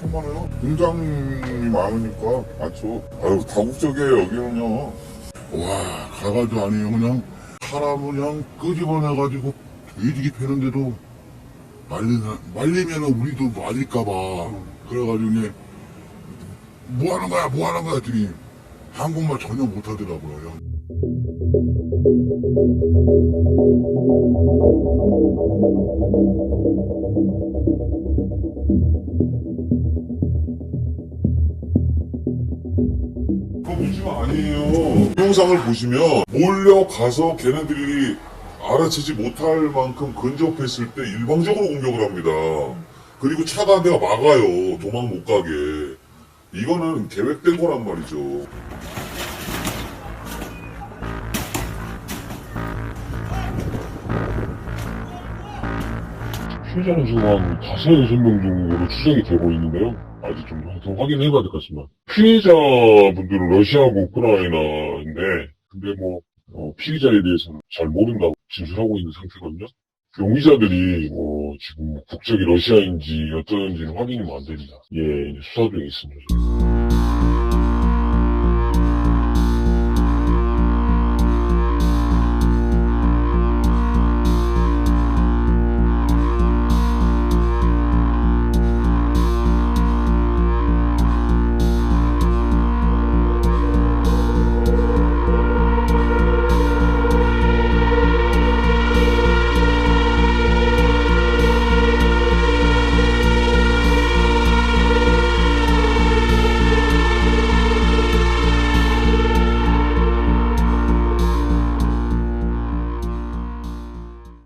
천만에요. 공장이 많으니까 맞죠. 아유 다국적이에요 여기는요. 와 가가지고 아니에요 그냥 사람 그냥 끄집어내가지고 돼지기 패는데도 말리 말리면 우리도 말릴까봐 그래가지고 그냥 뭐 하는 거야 뭐 하는 거야 했더니 한국말 전혀 못하더라고요. 그 문제가 아니에요. 영상을 보시면 몰려가서 걔네들이 알아채지 못할 만큼 근접했을 때 일방적으로 공격을 합니다. 그리고 차가 한 대가 막아요. 도망 못 가게. 이거는 계획된 거란 말이죠. 피해자는 지금 한 다섯 여섯 명 정도로 추정이 되고 있는데요. 아직 좀 더 확인해봐야 될 것 같지만. 피해자분들은 러시아하고 우크라이나인데, 근데 뭐, 어, 피해자에 대해서는 잘 모른다고 진술하고 있는 상태거든요. 용의자들이 뭐, 지금 국적이 러시아인지 어떤지는 확인이 안 됩니다. 예, 수사 중에 있습니다.